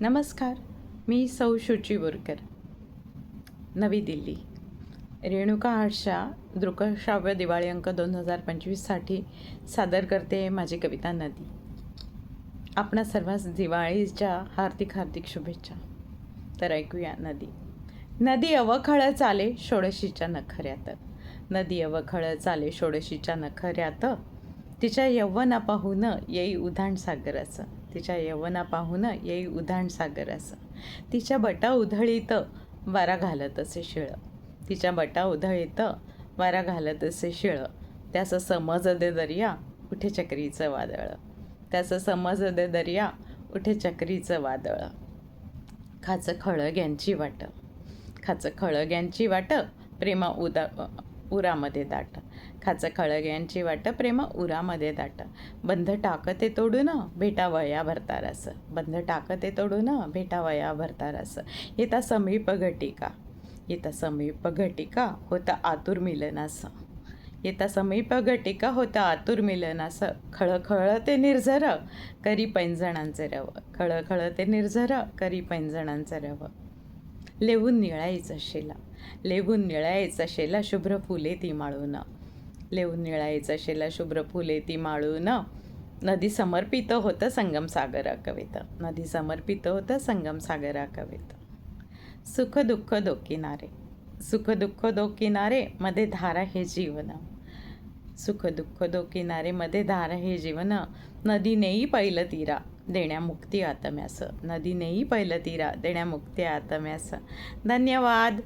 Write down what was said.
नमस्कार मी सौ शुची बोरकर. नवी दिल्ली. रेणुका आर्टच्या दृकश्राव्य दिवाळी अंक दोन हजार पंचवीससाठी सादर करते माझी कविता नदी. आपणा सर्वांस दिवाळीच्या हार्दिक हार्दिक शुभेच्छा. तर ऐकूया नदी. नदी अवखळ चाले षोडशीच्या नखऱ्यात. नदी अवखळ चाले षोडशीच्या नखऱ्यात. तिच्या यवना पाहून येई उधाण सागराचं. तिच्या यवना पाहून येई उधाण सागराचं. तिच्या बटा उधळीत वारा घालत असे शिळ. तिच्या बटा उधळीत वारा घालत असे शिळ. त्याचं समज दे दर्या उठे चक्रीचं वादळ. त्याचं समज दे दर्या उठे चक्रीचं वादळ. खाचं खळग्यांची वाट. खाचं खळग्यांची वाट प्रेमा उदा उरामध्ये दाट. खाचं खळग्यांची वाट प्रेम उरामध्ये दाट. बंध टाकते तोडून भेटावया भरतारास बंध टाकते तोडून भेटावया भरतारास येता समीप घटिका. येता समीप घटिका होता आतुर मिलनास. येता समीप घटिका होता आतुर मिलनास. खळखळ ते निर्झर करी पैंजणांचे रव. खळखळ ते निर्झर करी पैंजणांचे रव. लेवून निळायचं शेला. लेवून निळायचं शेला शुभ्र फुले ती माळून. लेवून निळायचं शेला शुभ्र फुले ती माळून. नदी समर्पित होतं संगम सागरा नदी समर्पित होतं संगम सागरा कवित. सुख दुःख दो किनारे सुख दुःख दो किनारे मध्ये धारा हे जीवन. सुख दुःख दो किनारे मध्ये हे जीवन. नदीनेही पहिलं तीरा देण्या मुक्ती आतम्यास. नदीनेही पहिलं तीरा देण्या मुक्ती आतम्यास. धन्यवाद.